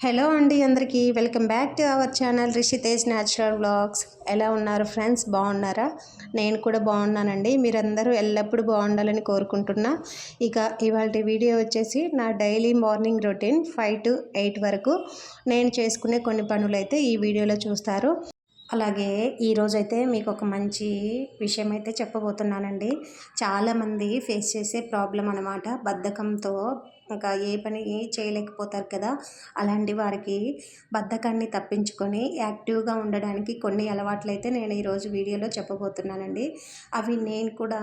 Hello అండి అందరికీ. Welcome back to our channel Rishitej natural blogs ఎలా ఉన్నారు ఫ్రెండ్స్? బాగున్నారా? నేను కూడా బాగున్నానండి. మీరందరూ ఎల్లప్పుడూ బాగుండాలని కోరుకుంటున్నా. ఇక ఇవాళ వీడియో వచ్చేసి నా daily morning routine five to eight వరకు నేను చేసుకునే కొన్ని పనులు అయితే ఈ వీడియోలో చూస్తారు. అలాగే ఈరోజైతే మీకు ఒక మంచి విషయం అయితే చెప్పబోతున్నానండి. చాలామంది ఫేస్ చేసే ప్రాబ్లం అనమాట బద్ధకంతో ఇంకా ఏ పని చేయలేకపోతారు కదా అలాంటి వారికి బద్ధకాన్ని తప్పించుకొని యాక్టివ్గా ఉండడానికి కొన్ని అలవాట్లు అయితే నేను ఈరోజు వీడియోలో చెప్పబోతున్నానండి. అవి నేను కూడా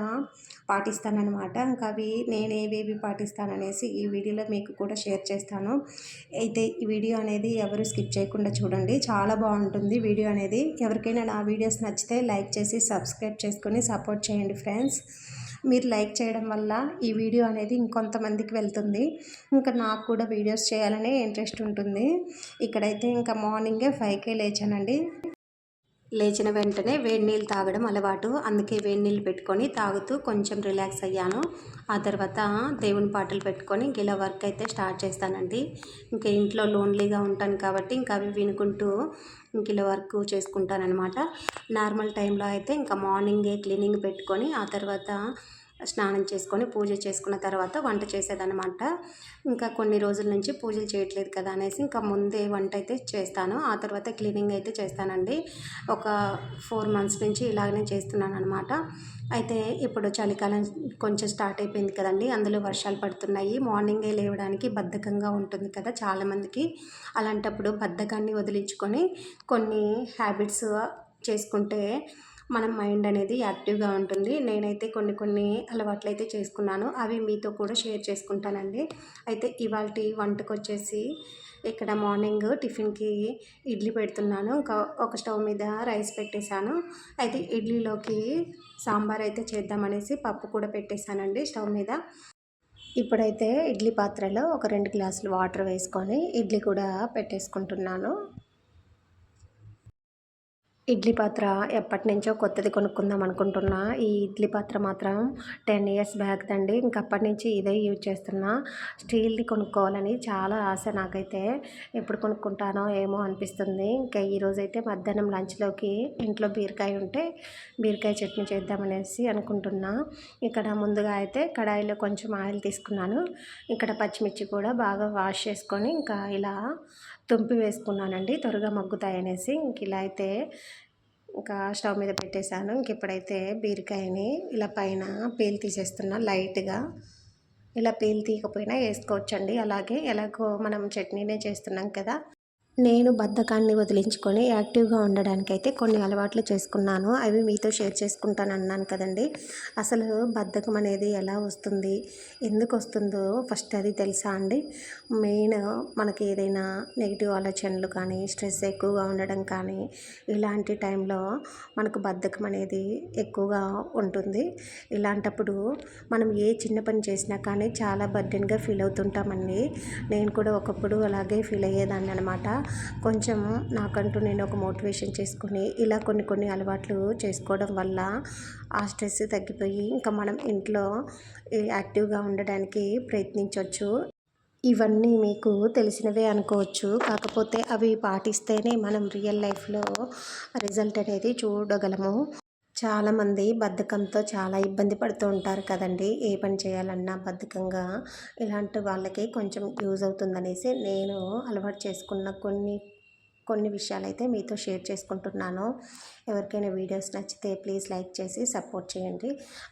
పాటిస్తానన్నమాట. ఇంకా అవి నేను ఏవేవి పాటిస్తాననేసి ఈ వీడియోలో మీకు కూడా షేర్ చేస్తాను. అయితే ఈ వీడియో అనేది ఎవరు స్కిప్ చేయకుండా చూడండి. చాలా బాగుంటుంది వీడియో అనేది. ఎవరికైనా నా వీడియోస్ నచ్చితే లైక్ చేసి సబ్స్క్రైబ్ చేసుకొని సపోర్ట్ చేయండి ఫ్రెండ్స్. మీరు లైక్ చేయడం వల్ల ఈ వీడియో అనేది ఇంకొంతమందికి వెళ్తుంది. ఇంకా నాకు కూడా వీడియోస్ చేయాలనే ఇంట్రెస్ట్ ఉంటుంది. ఇక్కడైతే ఇంకా మార్నింగే ఫైవ్కే లేచానండి. లేచిన వెంటనే వేడి నీళ్ళు తాగడం అలవాటు. అందుకే వేడి నీళ్ళు పెట్టుకొని తాగుతూ కొంచెం రిలాక్స్ అయ్యాను. ఆ తర్వాత దేవుని పాటలు పెట్టుకొని ఇంక ఇలా వర్క్ అయితే స్టార్ట్ చేస్తానండి. ఇంకా ఇంట్లో లోన్లీగా ఉంటాను కాబట్టి ఇంకా అవి వినుకుంటూ ఇంక ఇలా వర్క్ చేసుకుంటానమాట నార్మల్ టైంలో అయితే ఇంకా మార్నింగే క్లీనింగ్ పెట్టుకొని ఆ తర్వాత స్నానం చేసుకొని పూజ చేసుకున్న తర్వాత వంట చేసేదనమాట ఇంకా కొన్ని రోజుల నుంచి పూజలు చేయట్లేదు కదా అనేసి ఇంకా ముందే వంట అయితే చేస్తాను. ఆ తర్వాత క్లీనింగ్ అయితే చేస్తానండి. ఒక ఫోర్ మంత్స్ నుంచి ఇలాగనే చేస్తున్నాను అనమాట అయితే ఇప్పుడు చలికాలం కొంచెం స్టార్ట్ అయిపోయింది కదండి. అందులో వర్షాలు పడుతున్నాయి. మార్నింగే లేవడానికి బద్ధకంగా ఉంటుంది కదా చాలామందికి. అలాంటప్పుడు బద్ధకాన్ని వదిలించుకొని కొన్ని హ్యాబిట్స్ చేసుకుంటే మన మైండ్ అనేది యాక్టివ్గా ఉంటుంది. నేనైతే కొన్ని కొన్ని అలవాట్లు అయితే చేసుకున్నాను. అవి మీతో కూడా షేర్ చేసుకుంటానండి. అయితే ఇవాళ వంటకు వచ్చేసి ఇక్కడ మార్నింగ్ టిఫిన్కి ఇడ్లీ పెడుతున్నాను. ఇంకా ఒక స్టవ్ మీద రైస్ పెట్టేశాను. అయితే ఇడ్లీలోకి సాంబార్ అయితే చేద్దామనేసి పప్పు కూడా పెట్టేశానండి స్టవ్ మీద. ఇప్పుడైతే ఇడ్లీ పాత్రలో ఒక రెండు గ్లాసులు వాటర్ వేసుకొని ఇడ్లీ కూడా పెట్టేసుకుంటున్నాను. ఇడ్లీ పాత్ర ఎప్పటి నుంచో కొత్తది కొనుక్కుందాం అనుకుంటున్నా. ఈ ఇడ్లీ పాత్ర మాత్రం టెన్ ఇయర్స్ బ్యాక్ అండి ఇంకప్పటి నుంచి ఇదే యూజ్ చేస్తున్నా. స్టీల్ది కొనుక్కోవాలని చాలా ఆశ నాకైతే. ఎప్పుడు కొనుక్కుంటానో ఏమో అనిపిస్తుంది. ఇంకా ఈరోజు అయితే మధ్యాహ్నం లంచ్లోకి ఇంట్లో బీరకాయ ఉంటే బీరకాయ చట్నీ చేద్దామనేసి అనుకుంటున్నా. ఇక్కడ ముందుగా అయితే కడాయిలో కొంచెం ఆయిల్ తీసుకున్నాను. ఇక్కడ పచ్చిమిర్చి కూడా బాగా వాష్ చేసుకొని ఇంకా ఇలా తుంపి వేసుకున్నానండి. త్వరగా మగ్గుతాయనేసి ఇంక ఇలా అయితే ఇంకా స్టవ్ మీద పెట్టేశాను. ఇంక ఇప్పుడైతే బీరకాయని ఇలా పైన పీల్ తీసేస్తున్నా లైట్గా. ఇలా పీల్ తీయకపోయినా వేసుకోవచ్చండి. అలాగే ఎలాగో మనం చట్నీనే చేస్తున్నాం కదా. నేను బద్ధకాన్ని వదిలించుకొని యాక్టివ్గా ఉండడానికి అయితే కొన్ని అలవాట్లు చేసుకున్నాను. అవి మీతో షేర్ చేసుకుంటాను అన్నాను కదండి. అసలు బద్ధకం అనేది ఎలా వస్తుంది? ఎందుకు వస్తుందో ఫస్ట్ అది తెలుసా అండి? మెయిన్ మనకి ఏదైనా నెగిటివ్ ఆలోచనలు కానీ స్ట్రెస్ ఎక్కువగా ఉండడం కానీ ఇలాంటి టైంలో మనకు బద్ధకం అనేది ఎక్కువగా ఉంటుంది. ఇలాంటప్పుడు మనం ఏ చిన్న పని చేసినా కానీ చాలా బర్డెన్గా ఫీల్ అవుతుంటామండి. నేను కూడా ఒకప్పుడు అలాగే ఫీల్ అయ్యేదాన్ని అనమాట కొంచెం నాకంటూ నేను ఒక మోటివేషన్ చేసుకుని ఇలా కొన్ని కొన్ని అలవాట్లు చేసుకోవడం వల్ల ఆ స్ట్రెస్ తగ్గిపోయి ఇంకా మనం ఇంట్లో యాక్టివ్గా ఉండడానికి ప్రయత్నించవచ్చు ఇవన్నీ మీకు తెలిసినవే అనుకోవచ్చు. కాకపోతే అవి పాటిస్తేనే మనం రియల్ లైఫ్లో రిజల్ట్ అనేది చూడగలము. చాలామంది బద్ధకంతో చాలా ఇబ్బంది పడుతూ ఉంటారు కదండి. ఏ పని చేయాలన్నా బద్ధకంగా ఇలాంటి వాళ్ళకి కొంచెం యూజ్ అవుతుందనేసి నేను అలవాటు చేసుకున్న కొన్ని కొన్ని విషయాలైతే మీతో షేర్ చేసుకుంటున్నాను. ఎవరికైనా వీడియోస్ నచ్చితే ప్లీజ్ లైక్ చేసి సపోర్ట్ చేయండి.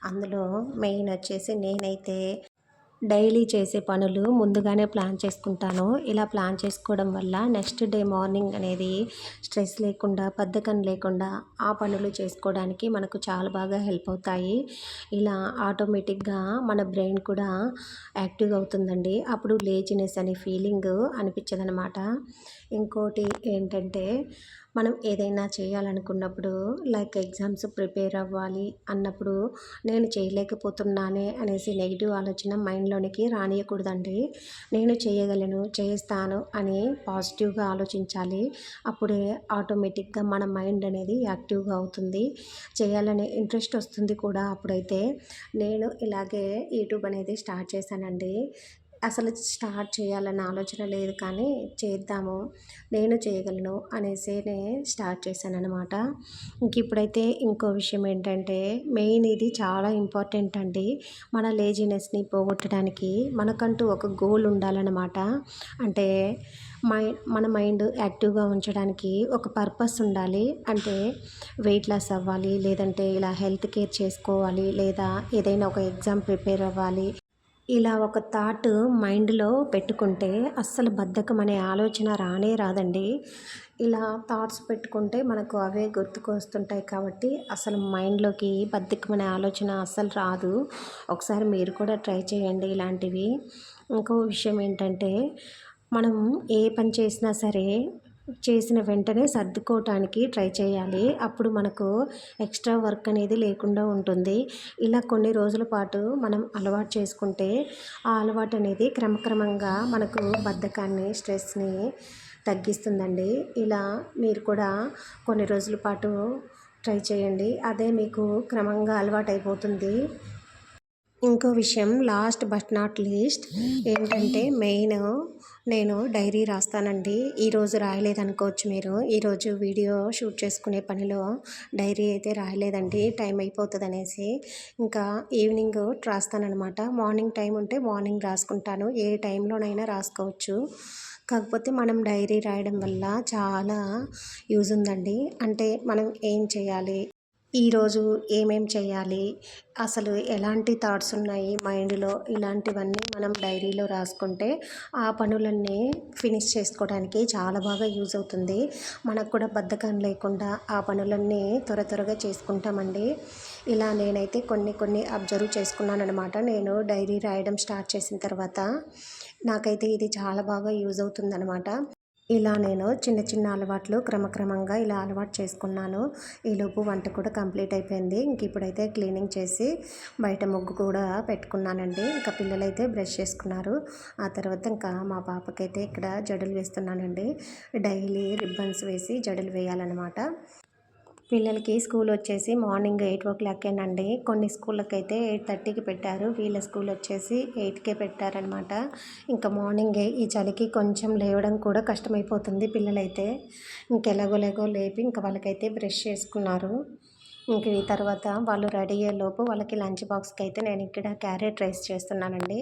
అందులో మెయిన్ వచ్చేసి నేనైతే డైలీ చేసే పనులు ముందుగానే ప్లాన్ చేసుకుంటాను. ఇలా ప్లాన్ చేసుకోవడం వల్ల నెక్స్ట్ డే మార్నింగ్ అనేది స్ట్రెస్ లేకుండా బద్ధకం లేకుండా ఆ పనులు చేసుకోవడానికి మనకు చాలా బాగా హెల్ప్ అవుతాయి. ఇలా ఆటోమేటిక్గా మన బ్రెయిన్ కూడా యాక్టివ్ అవుతుందండి. అప్పుడు లేజినెస్ అనే ఫీలింగ్ అనిపించదనమాట. ఇంకోటి ఏంటంటే మనం ఏదైనా చేయాలనుకున్నప్పుడు లైక్ ఎగ్జామ్స్ ప్రిపేర్ అవ్వాలి అన్నప్పుడు నేను చేయలేకపోతున్నానే అనేసి నెగిటివ్ ఆలోచన మైండ్లోనికి రానియకూడదండి. నేను చేయగలను చేస్తాను అని పాజిటివ్గా ఆలోచించాలి. అప్పుడే ఆటోమేటిక్గా మన మైండ్ అనేది యాక్టివ్గా అవుతుంది. చేయాలనే ఇంట్రెస్ట్ వస్తుంది కూడా అప్పుడైతే. నేను ఇలాగే యూట్యూబ్ అనేది స్టార్ట్ చేశానండి. అసలు స్టార్ట్ చేయాలన్న ఆలోచన లేదు కానీ చేద్దాము నేను చేయగలను అనేసి స్టార్ట్ చేశాను అనమాట ఇంక ఇప్పుడైతే ఇంకో విషయం ఏంటంటే మెయిన్ ఇది చాలా ఇంపార్టెంట్ అండి. మన లేజినెస్ని పోగొట్టడానికి మనకంటూ ఒక గోల్ ఉండాలన్నమాట. అంటే మై మన మైండ్ యాక్టివ్గా ఉంచడానికి ఒక పర్పస్ ఉండాలి. అంటే వెయిట్ లాస్ అవ్వాలి లేదంటే ఇలా హెల్త్ కేర్ చేసుకోవాలి లేదా ఏదైనా ఒక ఎగ్జామ్ ప్రిపేర్ అవ్వాలి. ఇలా ఒక థాట్ మైండ్లో పెట్టుకుంటే అస్సలు బద్ధకం అనే ఆలోచన రానే రాదండి. ఇలా థాట్స్ పెట్టుకుంటే మనకు అవే గుర్తుకు వస్తుంటాయి కాబట్టి అసలు మైండ్లోకి బద్ధకం అనే ఆలోచన అస్సలు రాదు. ఒకసారి మీరు కూడా ట్రై చేయండి ఇలాంటివి. ఇంకో విషయం ఏంటంటే మనం ఏ పని చేసినా సరే చేసిన వెంటనే సర్దుకోవటానికి ట్రై చేయాలి. అప్పుడు మనకు ఎక్స్ట్రా వర్క్ అనేది లేకుండా ఉంటుంది. ఇలా కొన్ని రోజుల పాటు మనం అలవాటు చేసుకుంటే ఆ అలవాటు అనేది క్రమక్రమంగా మనకు బద్ధకాన్ని స్ట్రెస్ని తగ్గిస్తుందండి. ఇలా మీరు కూడా కొన్ని రోజుల పాటు ట్రై చేయండి. అదే మీకు క్రమంగా అలవాటు అయిపోతుంది ఇంకో విషయం లాస్ట్ బట్ నాట్ లీస్ట్ ఏంటంటే మెయిన్ నేను డైరీ రాస్తానండి. ఈరోజు రాయలేదనుకోవచ్చు మీరు. ఈరోజు వీడియో షూట్ చేసుకునే పనిలో డైరీ అయితే రాయలేదండి. టైం అయిపోతుంది అనేసి ఇంకా ఈవినింగ్ రాస్తానమాట మార్నింగ్ టైం ఉంటే మార్నింగ్ రాసుకుంటాను. ఏ టైంలోనైనా రాసుకోవచ్చు. కాకపోతే మనం డైరీ రాయడం వల్ల చాలా యూజ్ ఉందండి. అంటే మనం ఏం చేయాలి? ఈరోజు ఏమేం చేయాలి? అసలు ఎలాంటి థాట్స్ ఉన్నాయి? మైండ్లో ఇలాంటివన్నీ మనం డైరీలో రాసుకుంటే ఆ పనులన్నీ ఫినిష్ చేసుకోవడానికి చాలా బాగా యూజ్ అవుతుంది. మనకు కూడా బద్ధకం లేకుండా ఆ పనులన్నీ త్వర త్వరగా చేసుకుంటామండి. ఇలా నేనైతే కొన్ని కొన్ని అబ్జర్వ్ చేసుకున్నాను అనమాట నేను డైరీ రాయడం స్టార్ట్ చేసిన తర్వాత నాకైతే ఇది చాలా బాగా యూజ్ అవుతుందనమాట ఇలా నేను చిన్న చిన్న అలవాట్లు క్రమక్రమంగా ఇలా అలవాటు చేసుకున్నాను. ఈలోపు వంట కూడా కంప్లీట్ అయిపోయింది. ఇంక ఇప్పుడైతే క్లీనింగ్ చేసి బయట ముగ్గు కూడా పెట్టుకున్నానండి. ఇంకా పిల్లలైతే బ్రష్ చేసుకున్నారు. ఆ తర్వాత ఇంకా మా పాపకైతే ఇక్కడ జడలు వేస్తున్నానండి. డైలీ రిబ్బన్స్ వేసి జడలు వేయాలన్నమాట. పిల్లలకి స్కూల్ వచ్చేసి మార్నింగ్ ఎయిట్ ఓ క్లాక్కేనండి కొన్ని స్కూళ్ళకి అయితే ఎయిట్ థర్టీకి పెట్టారు. వీళ్ళ స్కూల్ వచ్చేసి ఎయిట్కే పెట్టారనమాట ఇంకా మార్నింగే ఈ చలికి కొంచెం లేవడం కూడా కష్టమైపోతుంది పిల్లలైతే. ఇంకెలాగోలేగో లేపి ఇంకా వాళ్ళకైతే బ్రష్ చేసుకున్నారు. ఇంక ఈ తర్వాత వాళ్ళు రెడీ అయ్యేలోపు వాళ్ళకి లంచ్ బాక్స్కి అయితే నేను ఇక్కడ క్యారెట్ రైస్ చేస్తున్నానండి.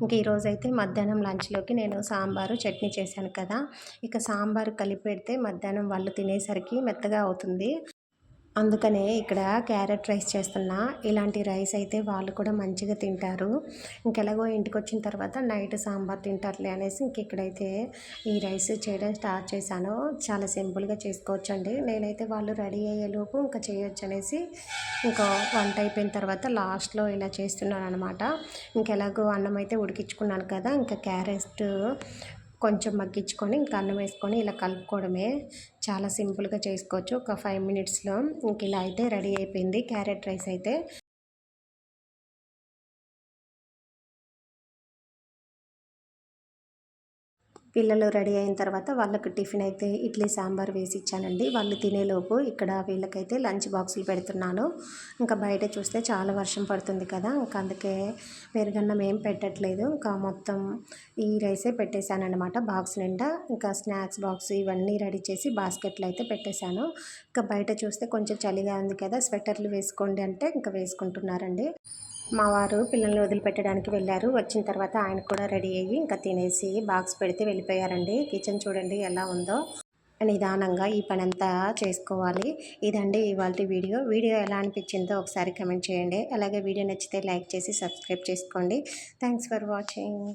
ఇంక ఈరోజు అయితే మధ్యాహ్నం లంచ్లోకి నేను సాంబారు చట్నీ చేశాను కదా. ఇక సాంబారు కలిపి పెడితే మధ్యాహ్నం వాళ్ళు తినేసరికి మెత్తగా అవుతుంది. అందుకనే ఇక్కడ క్యారెట్ రైస్ చేస్తున్నా. ఇలాంటి రైస్ అయితే వాళ్ళు కూడా మంచిగా తింటారు. ఇంకెలాగో ఇంటికి వచ్చిన తర్వాత నైట్ సాంబార్ తింటారులే అనేసి ఇంక ఇక్కడైతే ఈ రైస్ చేయడం స్టార్ట్ చేశాను. చాలా సింపుల్గా చేసుకోవచ్చు అండి నేనైతే వాళ్ళు రెడీ అయ్యేలోపు ఇంకా చేయొచ్చు అనేసి ఇంకా వంట అయిపోయిన తర్వాత లాస్ట్లో ఇలా చేస్తున్నాను అనమాట ఇంకెలాగో అన్నం అయితే ఉడికించుకున్నాను కదా ఇంకా క్యారెట్ కొంచెం మగ్గించుకొని ఇంకా అన్నం వేసుకొని ఇలా కలుపుకోవడమే. చాలా సింపుల్గా చేసుకోవచ్చు. ఒక ఫైవ్ మినిట్స్లో ఇంక ఇలా అయితే రెడీ అయిపోయింది. క్యారెట్ రైస్ అయితే. పిల్లలు రెడీ అయిన తర్వాత వాళ్ళకి టిఫిన్ అయితే ఇడ్లీ సాంబార్ వేసి ఇచ్చానండి. వాళ్ళు తినేలోపు ఇక్కడ వీళ్ళకైతే లంచ్ బాక్సులు పెడుతున్నాను. ఇంకా బయట చూస్తే చాలా వర్షం పడుతుంది కదా ఇంకా అందుకే పెరుగన్నం ఏం పెట్టట్లేదు. ఇంకా మొత్తం ఈ రైసే పెట్టేశానమాట బాక్స్ నిండా. ఇంకా స్నాక్స్ బాక్స్ ఇవన్నీ రెడీ చేసి బాస్కెట్లు అయితే పెట్టేశాను. ఇంకా బయట చూస్తే కొంచెం చలిగా ఉంది కదా స్వెటర్లు వేసుకోండి అంటే ఇంకా వేసుకుంటున్నారండి. మా వారు పిల్లల్ని వదిలిపెట్టడానికి వెళ్ళారు. వచ్చిన తర్వాత ఆయన కూడా రెడీ అయ్యి ఇంకా తినేసి బాక్స్ పెడితే వెళ్ళిపోయారండి. కిచెన్ చూడండి ఎలా ఉందో. నిదానంగా ఈ పని అంతా చేసుకోవాలి. ఇదండి ఇవాళ వీడియో. వీడియో ఎలా అనిపించిందో ఒకసారి కమెంట్ చేయండి. అలాగే వీడియో నచ్చితే లైక్ చేసి సబ్స్క్రైబ్ చేసుకోండి. Thanks for watching.